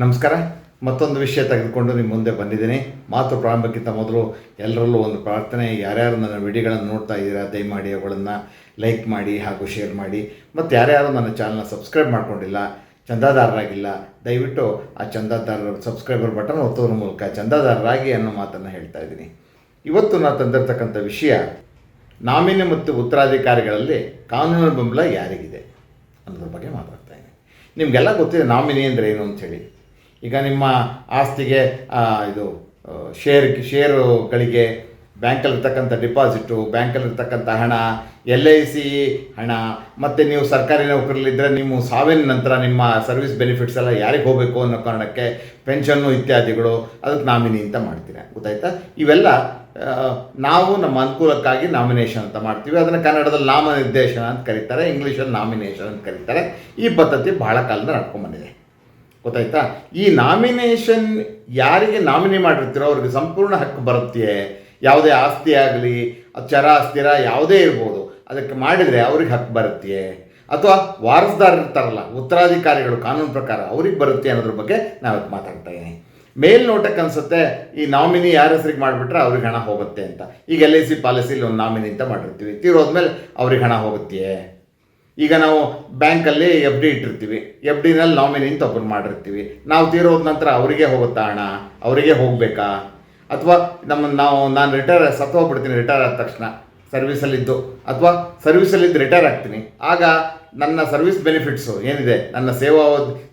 ನಮಸ್ಕಾರ. ಮತ್ತೊಂದು ವಿಷಯ ತೆಗೆದುಕೊಂಡು ನಿಮ್ಮ ಮುಂದೆ ಬಂದಿದ್ದೀನಿ. ಮಾತು ಪ್ರಾರಂಭಕ್ಕಿಂತ ಮೊದಲು ಎಲ್ಲರಲ್ಲೂ ಒಂದು ಪ್ರಾರ್ಥನೆ. ಯಾರ್ಯಾರು ನನ್ನ ವಿಡಿಯೋಗಳನ್ನು ನೋಡ್ತಾ ಇದ್ದೀರಾ, ದಯಮಾಡಿ ಅವುಗಳನ್ನು ಲೈಕ್ ಮಾಡಿ ಹಾಗೂ ಶೇರ್ ಮಾಡಿ. ಮತ್ತು ಯಾರ್ಯಾರು ನನ್ನ ಚಾನಲ್ನ ಸಬ್ಸ್ಕ್ರೈಬ್ ಮಾಡಿಕೊಂಡಿಲ್ಲ, ಚಂದಾದಾರರಾಗಿಲ್ಲ, ದಯವಿಟ್ಟು ಆ ಚಂದಾದಾರರ ಸಬ್ಸ್ಕ್ರೈಬರ್ ಬಟನ್ ಒತ್ತೋದ್ರ ಮೂಲಕ ಚಂದಾದಾರರಾಗಿ ಅನ್ನೋ ಮಾತನ್ನು ಹೇಳ್ತಾ ಇದ್ದೀನಿ. ಇವತ್ತು ನಾನು ತಂದಿರತಕ್ಕಂಥ ವಿಷಯ, ನಾಮಿನಿ ಮತ್ತು ಉತ್ತರಾಧಿಕಾರಿಗಳಲ್ಲಿ ಕಾನೂನು ಬೆಂಬಲ ಯಾರಿಗಿದೆ ಅನ್ನೋದ್ರ ಬಗ್ಗೆ ಮಾತಾಡ್ತಾ ಇದ್ದೀನಿ. ನಿಮಗೆಲ್ಲ ಗೊತ್ತಿದೆ ನಾಮಿನಿ ಅಂದರೆ ಏನು ಅಂಥೇಳಿ ಈಗ ನಿಮ್ಮ ಆಸ್ತಿಗೆ ಇದು ಶೇರ್ ಶೇರುಗಳಿಗೆ ಬ್ಯಾಂಕಲ್ಲಿರ್ತಕ್ಕಂಥ ಡಿಪಾಸಿಟು, ಬ್ಯಾಂಕಲ್ಲಿರ್ತಕ್ಕಂಥ ಹಣ ಎಲ್ ಐ ಸಿ ಹಣ, ಮತ್ತು ನೀವು ಸರ್ಕಾರಿ ನೌಕರಲ್ಲಿದ್ದರೆ ನೀವು ಸಾವಿನ ನಂತರ ನಿಮ್ಮ ಸರ್ವಿಸ್ ಬೆನಿಫಿಟ್ಸ್ ಎಲ್ಲ ಯಾರಿಗೆ ಹೋಗಬೇಕು ಅನ್ನೋ ಕಾರಣಕ್ಕೆ ಪೆನ್ಷನ್ನು ಇತ್ಯಾದಿಗಳು ಅದಕ್ಕೆ ನಾಮಿನಿ ಅಂತ ಮಾಡ್ತೀರಾ. ಗೊತ್ತಾಯ್ತಾ? ಇವೆಲ್ಲ ನಾವು ನಮ್ಮ ಅನುಕೂಲಕ್ಕಾಗಿ ನಾಮಿನೇಷನ್ ಅಂತ ಮಾಡ್ತೀವಿ. ಅದನ್ನು ಕನ್ನಡದಲ್ಲಿ ನಾಮನಿರ್ದೇಶನ ಅಂತ ಕರೀತಾರೆ ಇಂಗ್ಲೀಷಲ್ಲಿ ನಾಮಿನೇಷನ್ ಅಂತ ಕರೀತಾರೆ. ಈ ಪದ್ಧತಿ ಬಹಳ ಕಾಲದಿಂದ ನಡ್ಕೊಂಡ್ಬಂದಿದೆ ಗೊತ್ತಾಯ್ತಾ? ಈ ನಾಮಿನೇಷನ್ ಯಾರಿಗೆ ನಾಮಿನಿ ಮಾಡಿರ್ತೀರೋ ಅವ್ರಿಗೆ ಸಂಪೂರ್ಣ ಹಕ್ಕು ಬರುತ್ತೆ. ಯಾವುದೇ ಆಸ್ತಿ ಆಗಲಿ, ಚರ ಅಸ್ಥಿರ ಯಾವುದೇ ಇರ್ಬೋದು. ಅದಕ್ಕೆ ಮಾಡಿದರೆ ಅವ್ರಿಗೆ ಹಕ್ಕು ಬರುತ್ತೆ. ಅಥವಾ ವಾರಸ್ದಾರ ಇರ್ತಾರಲ್ಲ, ಉತ್ತರಾಧಿಕಾರಿಗಳು, ಕಾನೂನು ಪ್ರಕಾರ ಅವ್ರಿಗೆ ಬರುತ್ತೆ ಅನ್ನೋದ್ರ ಬಗ್ಗೆ ನಾವು ಮಾತಾಡ್ತಾ ಇದ್ದೀನಿ ಮೇಲ್ನೋಟಕ್ಕೆ ಅನಿಸುತ್ತೆ, ಈ ನಾಮಿನಿ ಯಾರ ಹೆಸರಿಗೆ ಮಾಡಿಬಿಟ್ರೆ ಅವ್ರಿಗೆ ಹಣ ಹೋಗುತ್ತೆ ಅಂತ. ಈಗ ಎಲ್ ಐ ಸಿ ಪಾಲಿಸಿಲಿ ಒಂದು ನಾಮಿನಿ ಅಂತ ಮಾಡಿರ್ತೀವಿ. ತೀರೋದ್ಮೇಲೆ ಅವ್ರಿಗೆ ಹಣ ಹೋಗುತ್ತೆ. ಈಗ ನಾವು ಬ್ಯಾಂಕಲ್ಲಿ ಎಫ್ ಡಿ ಇಟ್ಟಿರ್ತೀವಿ. ಎಫ್ ಡಿನಲ್ಲಿ ನಾಮಿನಿ ಅಂತ ಓಪನ್ ಮಾಡಿರ್ತೀವಿ. ನಾವು ತೀರೋದ ನಂತರ ಅವರಿಗೆ ಹೋಗುತ್ತಾ ಹಣ ಅವರಿಗೆ ಹೋಗಬೇಕಾ? ಅಥವಾ ನಮ್ಮ ನಾವು, ನಾನು ರಿಟೈರ್ ಸತ್ತು ಹೋಗ್ಬಿಡ್ತೀನಿ ರಿಟೈರ್ ಆದ ತಕ್ಷಣ ಸರ್ವಿಸಲ್ಲಿದ್ದು ಅಥವಾ ಸರ್ವಿಸಲ್ಲಿದ್ದು ರಿಟೈರ್ ಆಗ್ತೀನಿ. ಆಗ ನನ್ನ ಸರ್ವಿಸ್ ಬೆನಿಫಿಟ್ಸು ಏನಿದೆ? ನನ್ನ ಸೇವಾ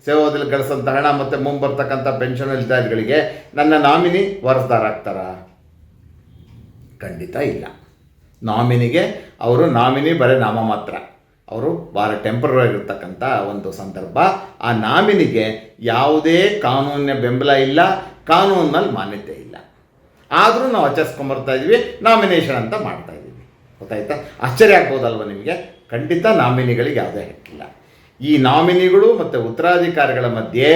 ಸೇವಾದಲ್ಲಿ ಗಳಿಸೋಂಥ ಹಣ ಮತ್ತು ಮುಂಬರ್ತಕ್ಕಂಥ ಪೆನ್ಷನ್ ಇತ್ಯಾದಿಗಳಿಗೆ ನನ್ನ ನಾಮಿನಿ ವಾರಸ್ದಾರಾಗ್ತಾರಾ ಖಂಡಿತ ಇಲ್ಲ. ನಾಮಿನಿಗೆ ಅವರು ನಾಮಿನಿ ಬರೀ ನಾಮ ಮಾತ್ರ. ಅವರು ಭಾಳ ಟೆಂಪ್ರರಿ ಆಗಿರ್ತಕ್ಕಂಥ ಒಂದು ಸಂದರ್ಭ. ಆ ನಾಮಿನಿಗೆ ಯಾವುದೇ ಕಾನೂನಿನ ಬೆಂಬಲ ಇಲ್ಲ, ಕಾನೂನಿನಲ್ಲಿ ಮಾನ್ಯತೆ ಇಲ್ಲ. ಆದರೂ ನಾವು ಆಚರಿಸ್ಕೊಂಬರ್ತಾ ಇದ್ವಿ, ನಾಮಿನೇಷನ್ ಅಂತ ಮಾಡ್ತಾ ಇದ್ದೀವಿ ಗೊತ್ತಾಯ್ತಾ? ಆಶ್ಚರ್ಯ ಆಗ್ಬೋದಲ್ವ ನಿಮಗೆ? ಖಂಡಿತ ನಾಮಿನಿಗಳಿಗೆ ಯಾವುದೇ ಹಕ್ಕಿಲ್ಲ. ಈ ನಾಮಿನಿಗಳು ಮತ್ತು ಉತ್ತರಾಧಿಕಾರಿಗಳ ಮಧ್ಯೆ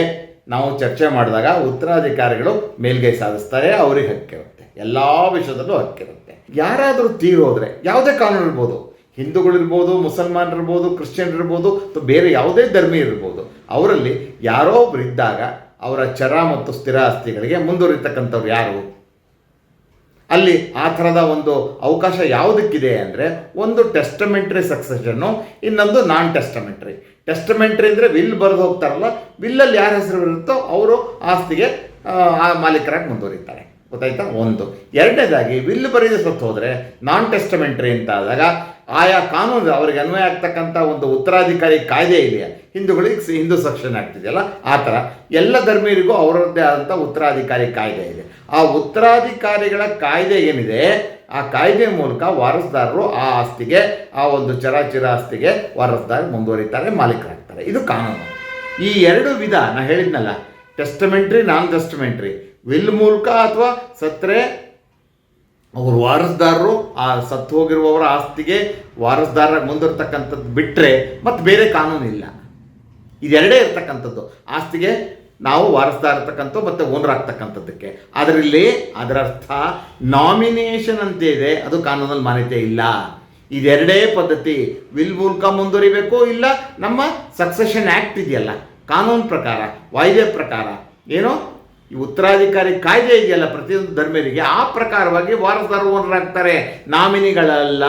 ನಾವು ಚರ್ಚೆ ಮಾಡಿದಾಗ ಉತ್ತರಾಧಿಕಾರಿಗಳು ಮೇಲ್ಗೈ ಸಾಧಿಸ್ತಾರೆ, ಅವರಿಗೆ ಹಕ್ಕಿರುತ್ತೆ. ಎಲ್ಲ ವಿಷಯದಲ್ಲೂ ಹಕ್ಕಿರುತ್ತೆ. ಯಾರಾದರೂ ತೀರೋದ್ರೆ ಯಾವುದೇ ಕಾನೂನು ಇರ್ಬೋದು ಹಿಂದೂಗಳಿರ್ಬೋದು, ಮುಸಲ್ಮಾನರಿರ್ಬೋದು ಕ್ರಿಶ್ಚಿಯನ್ ಇರ್ಬೋದು ಅಥವಾ ಬೇರೆ ಯಾವುದೇ ಧರ್ಮಿ ಇರ್ಬೋದು, ಅವರಲ್ಲಿ ಯಾರೋ ಒಬ್ಬರಿದ್ದಾಗ ಅವರ ಚರ ಮತ್ತು ಸ್ಥಿರ ಆಸ್ತಿಗಳಿಗೆ ಮುಂದುವರಿತಕ್ಕಂಥವ್ರು ಯಾರು? ಅಲ್ಲಿ ಆ ಥರದ ಒಂದು ಅವಕಾಶ ಯಾವುದಕ್ಕಿದೆ ಅಂದರೆ ಒಂದು ಟೆಸ್ಟಮೆಂಟ್ರಿ ಸಕ್ಸೆಷನ್ನು, ಇನ್ನೊಂದು ನಾನ್ ಟೆಸ್ಟಮೆಂಟ್ರಿ ಟೆಸ್ಟಮೆಂಟ್ರಿ ಅಂದರೆ ವಿಲ್ ಬರೆದು ಹೋಗ್ತಾರಲ್ಲ ವಿಲ್ಲಲ್ಲಿ ಯಾರ ಹೆಸರು ಇರುತ್ತೋ ಅವರು ಆಸ್ತಿಗೆ ಆ ಮಾಲೀಕರಾಗಿ ಮುಂದುವರಿತಾರೆ. ಗೊತ್ತಾಯ್ತಾ? ಒಂದು. ಎರಡನೇದಾಗಿ ವಿಲ್ ಬರೆದು ಸತ್ತು ಹೋದರೆ ನಾನ್ ಟೆಸ್ಟಮೆಂಟ್ರಿ ಅಂತ ಆದಾಗ, ಆಯಾ ಕಾನೂನು, ಅವರಿಗೆ ಅನ್ವಯ ಆಗ್ತಕ್ಕಂಥ ಒಂದು ಉತ್ತರಾಧಿಕಾರಿ ಕಾಯ್ದೆ ಇದೆಯಾ? ಹಿಂದೂಗಳಿಗೆ ಹಿಂದೂ ಸೆಕ್ಷನ್ ಆಗ್ತಿದೆಯಲ್ಲ ಆ ಥರ. ಎಲ್ಲ ಧರ್ಮೀಯರಿಗೂ ಅವರದ್ದೇ ಆದಂಥ ಉತ್ತರಾಧಿಕಾರಿ ಕಾಯ್ದೆ ಇದೆ. ಆ ಉತ್ತರಾಧಿಕಾರಿಗಳ ಕಾಯ್ದೆ ಏನಿದೆ? ಆ ಕಾಯ್ದೆ ಮೂಲಕ ವಾರಸ್ದಾರರು ಆ ಆಸ್ತಿಗೆ, ಆ ಒಂದು ಚರಾಚಿರ ಆಸ್ತಿಗೆ ವಾರಸ್ದಾರ ಮುಂದುವರಿತಾರೆ, ಮಾಲೀಕರಾಗ್ತಾರೆ. ಇದು ಕಾನೂನು. ಈ ಎರಡು ವಿಧ ನಾ ಹೇಳಿದ್ನಲ್ಲ ಟೆಸ್ಟಮೆಂಟ್ರಿ ನಾನ್ ಟೆಸ್ಟಮೆಂಟ್ರಿ ವಿಲ್ ಮೂಲಕ ಅಥವಾ ಸತ್ರೆ, ಅವರು ವಾರಸ್ದಾರರು, ಆ ಸತ್ತು ಹೋಗಿರುವವರ ಆಸ್ತಿಗೆ ವಾರಸ್ದಾರ ಮುಂದಿರ್ತಕ್ಕಂಥದ್ದು ಬಿಟ್ಟರೆ ಮತ್ತು ಬೇರೆ ಕಾನೂನು ಇಲ್ಲ. ಇದೆರಡೇ ಇರ್ತಕ್ಕಂಥದ್ದು. ಆಸ್ತಿಗೆ ನಾವು ವಾರಸ್ದಾರ ಇರ್ತಕ್ಕಂಥ ಮತ್ತು ಓನರ್ ಆಗ್ತಕ್ಕಂಥದ್ದಕ್ಕೆ. ಅದರಲ್ಲಿ ಅದರ ಅರ್ಥ ನಾಮಿನೇಷನ್ ಅಂತ ಇದೆ, ಅದು ಕಾನೂನಲ್ಲಿ ಮಾನ್ಯತೆ ಇಲ್ಲ. ಇದೆರಡೇ ಪದ್ಧತಿ. ವಿಲ್ ಮೂಲಕ ಮುಂದುವರಿಬೇಕು ಇಲ್ಲ, ನಮ್ಮ ಸಕ್ಸೆಷನ್ ಆ್ಯಕ್ಟ್ ಇದೆಯಲ್ಲ, ಕಾನೂನು ಪ್ರಕಾರ, ವಾಯ್ದೆ ಪ್ರಕಾರ. ಏನೋ ಈ ಉತ್ತರಾಧಿಕಾರಿ ಕಾಯ್ದೆ ಇದೆಯಲ್ಲ ಪ್ರತಿಯೊಂದು ಧರ್ಮೀಯರಿಗೆ? ಆ ಪ್ರಕಾರವಾಗಿ ವಾರಸ್ದಾರ ಓನರ್ ನಾಮಿನಿಗಳಲ್ಲ.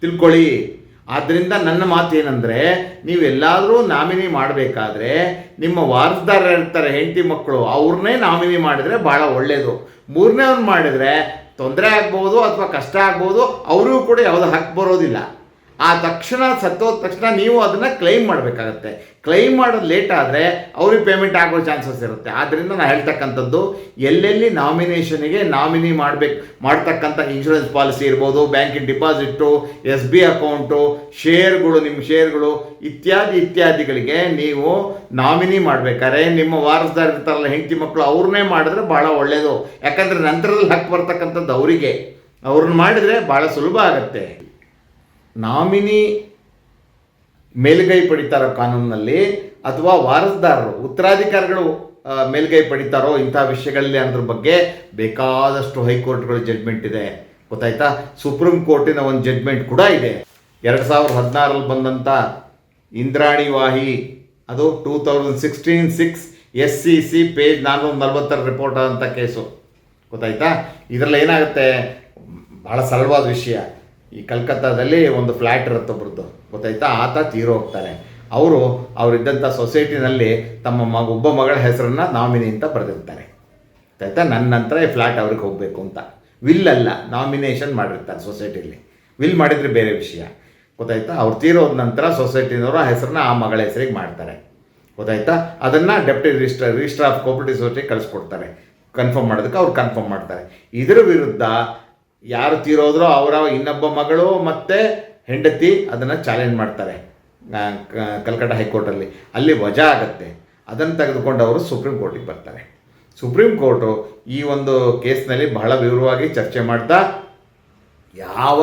ತಿಳ್ಕೊಳ್ಳಿ. ಆದ್ದರಿಂದ ನನ್ನ ಮಾತೇನೆಂದರೆ, ನೀವೆಲ್ಲಾದರೂ ನಾಮಿನಿ ಮಾಡಬೇಕಾದ್ರೆ, ನಿಮ್ಮ ವಾರಸ್ದಾರ ಇರ್ತಾರೆ ಹೆಂಡತಿ ಮಕ್ಕಳು, ಅವ್ರನ್ನೇ ನಾಮಿನಿ ಮಾಡಿದರೆ ಭಾಳ ಒಳ್ಳೆಯದು ಮೂರನೇವ್ರು ಮಾಡಿದರೆ ತೊಂದರೆ ಆಗ್ಬೋದು ಅಥವಾ ಕಷ್ಟ ಆಗ್ಬೋದು, ಅವರಿಗೂ ಕೂಡ ಯಾವುದೋ ಹಕ್ಕು ಬರೋದಿಲ್ಲ. ಆ ತಕ್ಷಣ ಸತ್ತೋದ ತಕ್ಷಣ ನೀವು ಅದನ್ನು ಕ್ಲೈಮ್ ಮಾಡಬೇಕಾಗತ್ತೆ. ಕ್ಲೈಮ್ ಮಾಡೋದು ಲೇಟ್ ಆದರೆ ಅವ್ರಿಗೆ ಪೇಮೆಂಟ್ ಆಗೋ ಚಾನ್ಸಸ್ ಇರುತ್ತೆ. ಆದ್ದರಿಂದ ನಾನು ಹೇಳ್ತಕ್ಕಂಥದ್ದು, ಎಲ್ಲೆಲ್ಲಿ ನಾಮಿನೇಷನಿಗೆ ನಾಮಿನಿ ಮಾಡಬೇಕು, ಮಾಡ್ತಕ್ಕಂಥ ಇನ್ಶೂರೆನ್ಸ್ ಪಾಲಿಸಿ ಇರ್ಬೋದು ಬ್ಯಾಂಕಿನ ಡಿಪಾಸಿಟ್ಟು ಎಸ್ ಬಿ ಅಕೌಂಟು ಶೇರ್ಗಳು ನಿಮ್ಮ ಶೇರ್ಗಳು ಇತ್ಯಾದಿ ಇತ್ಯಾದಿಗಳಿಗೆ ನೀವು ನಾಮಿನಿ ಮಾಡಬೇಕಾದ್ರೆ ನಿಮ್ಮ ವಾರಸ್ದಾರ ಇರ್ತಾರಲ್ಲ, ಹೆಂಡತಿ ಮಕ್ಕಳು ಅವ್ರನ್ನೇ ಮಾಡಿದ್ರೆ ಭಾಳ ಒಳ್ಳೆಯದು ಯಾಕಂದರೆ ನಂತರದಲ್ಲಿ ಹಕ್ಕು ಬರ್ತಕ್ಕಂಥದ್ದು ಅವರಿಗೆ. ಅವ್ರನ್ನ ಮಾಡಿದರೆ ಭಾಳ ಸುಲಭ ಆಗುತ್ತೆ. ನಾಮಿನಿ ಮೇಲುಗೈ ಪಡಿತಾರೋ ಕಾನೂನಿನಲ್ಲಿ ಅಥವಾ ವಾರಸ್ದಾರರು, ಉತ್ತರಾಧಿಕಾರಿಗಳು ಮೇಲ್ಗೈ ಪಡಿತಾರೋ ಇಂಥ ವಿಷಯಗಳಲ್ಲಿ ಅನ್ನೋದ್ರ ಬಗ್ಗೆ ಬೇಕಾದಷ್ಟು ಹೈಕೋರ್ಟ್ಗಳ ಜಡ್ಮೆಂಟ್ ಇದೆ. ಗೊತ್ತಾಯ್ತಾ? ಸುಪ್ರೀಂ ಕೋರ್ಟಿನ ಒಂದು ಜಡ್ಮೆಂಟ್ ಕೂಡ ಇದೆ. ಎರಡು ಸಾವಿರದ ಹದಿನಾರಲ್ಲಿ ಬಂದಂಥ ಇಂದ್ರಾಣಿ ವಾಹಿ, ಅದು two thousand sixteen six S C C page ನಾನ್ನೂರ ನಲ್ವತ್ತರ ರಿಪೋರ್ಟ್ ಅಂತ ಕೇಸು ಗೊತ್ತಾಯ್ತಾ? ಇದರಲ್ಲಿ ಏನಾಗುತ್ತೆ ಭಾಳ ಸರಳವಾದ ವಿಷಯ. ಈ ಕಲ್ಕತ್ತಾದಲ್ಲಿ ಒಂದು ಫ್ಲ್ಯಾಟ್ ಇರುತ್ತೆ ಒಬ್ರದ್ದು ಗೊತ್ತಾಯ್ತಾ? ಆತ ತೀರೋಗ್ತಾರೆ ಅವರು ಅವರಿದ್ದಂಥ ಸೊಸೈಟಿನಲ್ಲಿ ತಮ್ಮ ಮಗ ಒಬ್ಬ ಮಗಳ ಹೆಸರನ್ನ ನಾಮಿನಿ ಅಂತ ಬರೆದಿರ್ತಾರೆ. ಗೊತ್ತಾಯ್ತಾ? ನನ್ನ ನಂತರ ಈ ಫ್ಲ್ಯಾಟ್ ಅವ್ರಿಗೆ ಹೋಗಬೇಕು ಅಂತ. ವಿಲ್ ಅಲ್ಲ, ನಾಮಿನೇಷನ್ ಮಾಡಿರ್ತಾರೆ ಸೊಸೈಟಿಯಲ್ಲಿ ವಿಲ್ ಮಾಡಿದರೆ ಬೇರೆ ವಿಷಯ. ಗೊತ್ತಾಯ್ತಾ? ಅವ್ರು ತೀರೋದ ನಂತರ ಸೊಸೈಟಿನವರು ಆ ಹೆಸರನ್ನ ಆ ಮಗಳ ಹೆಸರಿಗೆ ಮಾಡ್ತಾರೆ. ಗೊತ್ತಾಯ್ತಾ? ಅದನ್ನು deputy register register of cooperative society ಕಳಿಸ್ಕೊಡ್ತಾರೆ. Confirm ಮಾಡೋದಕ್ಕೆ ಅವ್ರು ಕನ್ಫರ್ಮ್ ಮಾಡ್ತಾರೆ. ಇದರ ವಿರುದ್ಧ ಯಾರು ತೀರೋದ್ರೋ ಅವರ ಇನ್ನೊಬ್ಬ ಮಗಳು ಮತ್ತು ಹೆಂಡತಿ ಅದನ್ನು ಚಾಲೆಂಜ್ ಮಾಡ್ತಾರೆ. ಕಲ್ಕಟ್ಟ ಹೈಕೋರ್ಟಲ್ಲಿ. ಅಲ್ಲಿ ವಜಾ ಆಗುತ್ತೆ. ಅದನ್ನು ತೆಗೆದುಕೊಂಡು ಅವರು ಸುಪ್ರೀಂ ಕೋರ್ಟಿಗೆ ಬರ್ತಾರೆ. ಸುಪ್ರೀಂ ಕೋರ್ಟು ಈ ಒಂದು ಕೇಸ್ನಲ್ಲಿ ಬಹಳ ವಿವರವಾಗಿ ಚರ್ಚೆ ಮಾಡ್ತಾ ಯಾವ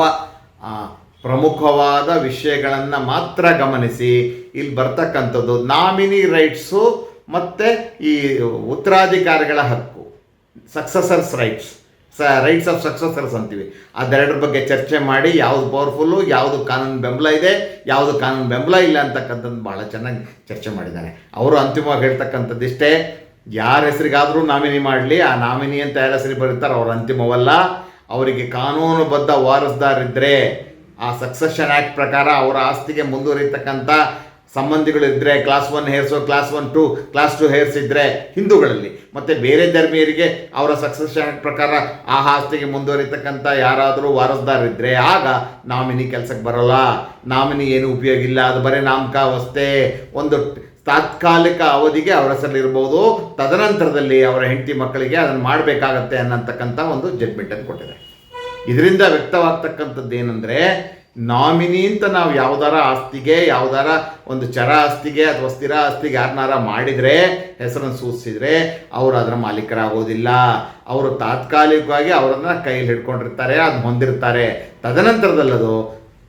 ಪ್ರಮುಖವಾದ ವಿಷಯಗಳನ್ನು ಮಾತ್ರ ಗಮನಿಸಿ ಇಲ್ಲಿ ಬರ್ತಕ್ಕಂಥದ್ದು ನಾಮಿನಿ ರೈಟ್ಸು ಮತ್ತು ಈ ಉತ್ತರಾಧಿಕಾರಿಗಳ ಹಕ್ಕು ಸಕ್ಸಸರ್ಸ್ ರೈಟ್ಸ್ ಸ ರೈಟ್ಸ್ ಆಫ್ ಸಕ್ಸಸರ್ಸ್ ಅಂತೀವಿ. ಅದೆರಡರ ಬಗ್ಗೆ ಚರ್ಚೆ ಮಾಡಿ ಯಾವುದು ಪವರ್ಫುಲ್ಲು ಯಾವುದು ಕಾನೂನು ಬೆಂಬಲ ಇದೆ, ಯಾವುದು ಕಾನೂನು ಬೆಂಬಲ ಇಲ್ಲ ಅಂತಕ್ಕಂಥದ್ದು ಭಾಳ ಚೆನ್ನಾಗಿ ಚರ್ಚೆ ಮಾಡಿದ್ದಾರೆ. ಅವರು ಅಂತಿಮವಾಗಿ ಹೇಳ್ತಕ್ಕಂಥದ್ದು ಇಷ್ಟೇ. ಯಾರ ಹೆಸರಿಗಾದರೂ ನಾಮಿನಿ ಮಾಡಲಿ, ಆ ನಾಮಿನಿ ಅಂತ ಯಾರ ಹೆಸರಿಗೆ ಬರೀತಾರೆ ಅವ್ರ ಅಂತಿಮವಲ್ಲ. ಅವರಿಗೆ ಕಾನೂನುಬದ್ಧ ವಾರಸ್ದಾರಿದ್ದರೆ ಆ ಸಕ್ಸೆಷನ್ ಆ್ಯಕ್ಟ್ ಪ್ರಕಾರ ಅವರ ಆಸ್ತಿಗೆ ಮುಂದುವರಿತಕ್ಕಂಥ ಸಂಬಂಧಿಗಳಿದ್ದರೆ class one heirs class one two class two heirs ಇದ್ದರೆ ಹಿಂದೂಗಳಲ್ಲಿ. ಮತ್ತು ಬೇರೆ ಧರ್ಮೀಯರಿಗೆ ಅವರ ಸಕ್ಸೆಷನ್ ಪ್ರಕಾರ ಆ ಆಸ್ತಿಗೆ ಮುಂದುವರಿತಕ್ಕಂಥ ಯಾರಾದರೂ ವಾರಸ್ದಾರಿದ್ದರೆ ಆಗ ನಾಮಿನಿ ಕೆಲಸಕ್ಕೆ ಬರೋಲ್ಲ. ನಾಮಿನಿ ಏನು ಉಪಯೋಗ ಇಲ್ಲ. ಅದು ಬರೀ ನಾಮಕಾವಸ್ಥೆ. ಒಂದು ತಾತ್ಕಾಲಿಕ ಅವಧಿಗೆ ಅವರ ಹೆಸರಲ್ಲಿರ್ಬೋದು ತದನಂತರದಲ್ಲಿ ಅವರ ಹೆಂಡತಿ ಮಕ್ಕಳಿಗೆ ಅದನ್ನು ಮಾಡಬೇಕಾಗತ್ತೆ ಅನ್ನತಕ್ಕಂಥ ಒಂದು ಜಡ್ಮೆಂಟನ್ನು ಕೊಟ್ಟಿದೆ. ಇದರಿಂದ ವ್ಯಕ್ತವಾಗ್ತಕ್ಕಂಥದ್ದು ಏನಂದರೆ ನಾಮಿನಿ ಅಂತ ನಾವು ಯಾವ್ದಾರ ಆಸ್ತಿಗೆ, ಯಾವ್ದಾರ ಒಂದು ಚರ ಆಸ್ತಿಗೆ ಅಥವಾ ಸ್ಥಿರ ಆಸ್ತಿಗೆ ಯಾರನ್ನಾರ ಮಾಡಿದರೆ, ಹೆಸರನ್ನು ಸೂಚಿಸಿದರೆ ಅವರು ಅದರ ಮಾಲೀಕರಾಗೋದಿಲ್ಲ. ಅವರು ತಾತ್ಕಾಲಿಕವಾಗಿ ಅವರನ್ನು ಕೈಯಲ್ಲಿ ಹಿಡ್ಕೊಂಡಿರ್ತಾರೆ ಅದು ಹೊಂದಿರ್ತಾರೆ. ತದನಂತರದಲ್ಲದು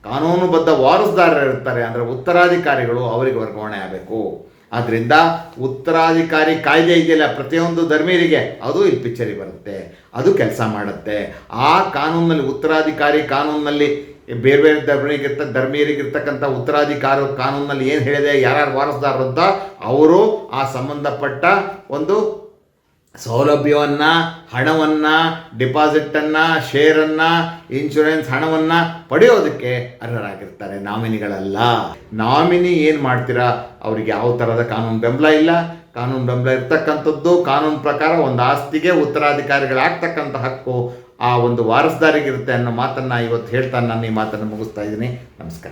ಕಾನೂನುಬದ್ಧ ವಾರಸುದಾರರು ಇರ್ತಾರೆ, ಅಂದರೆ ಉತ್ತರಾಧಿಕಾರಿಗಳು ಅವರಿಗೆ ವರ್ಗಾವಣೆ ಆಗಬೇಕು. ಆದ್ದರಿಂದ ಉತ್ತರಾಧಿಕಾರಿ ಕಾಯ್ದೆ ಇದೆಯಲ್ಲ, ಪ್ರತಿಯೊಂದು ಧರ್ಮೀರಿಗೆ ಅದು ಇಲ್ಲಿ ಪಿಕ್ಚರಿಗೆ ಬರುತ್ತೆ, ಅದು ಕೆಲಸ ಮಾಡುತ್ತೆ. ಆ ಕಾನೂನಲ್ಲಿ ಉತ್ತರಾಧಿಕಾರಿ ಕಾನೂನಲ್ಲಿ ಬೇರೆ ಬೇರೆ ಧರ್ಮೀಯರಿಗಿರ್ತ ಧರ್ಮೀಯರಿಗಿರ್ತಕ್ಕಂಥ ಉತ್ತರಾಧಿಕಾರ ಕಾನೂನಲ್ಲಿ ಏನು ಹೇಳಿದೆ, ಯಾರ್ಯಾರು ವಾರಸುದಾರರು ಅಂತ ಅವರು ಆ ಸಂಬಂಧಪಟ್ಟ ಒಂದು ಸೌಲಭ್ಯವನ್ನು, ಹಣವನ್ನು ಡಿಪಾಸಿಟನ್ನು ಶೇರನ್ನು, ಇನ್ಶೂರೆನ್ಸ್ ಹಣವನ್ನು ಪಡೆಯೋದಕ್ಕೆ ಅರ್ಹರಾಗಿರ್ತಾರೆ ನಾಮಿನಿಗಳಲ್ಲ. ನಾಮಿನಿ ಏನು ಮಾಡ್ತೀರಾ? ಅವ್ರಿಗೆ ಯಾವ ಥರದ ಕಾನೂನು ಬೆಂಬಲ ಇಲ್ಲ. ಕಾನೂನು ಬೆಂಬಲ ಇರ್ತಕ್ಕಂಥದ್ದು ಕಾನೂನು ಪ್ರಕಾರ ಒಂದು ಆಸ್ತಿಗೆ ಉತ್ತರಾಧಿಕಾರಿಗಳಾಗ್ತಕ್ಕಂಥ ಹಕ್ಕು ಆ ಒಂದು ವಾರಸ್ದಾರಿಗಿರುತ್ತೆ ಅನ್ನೋ ಮಾತನ್ನು ಇವತ್ತು ಹೇಳ್ತಾ ನಾನು ಈ ಮಾತನ್ನು ಮುಗಿಸ್ತಾ ಇದ್ದೀನಿ. ನಮಸ್ಕಾರ.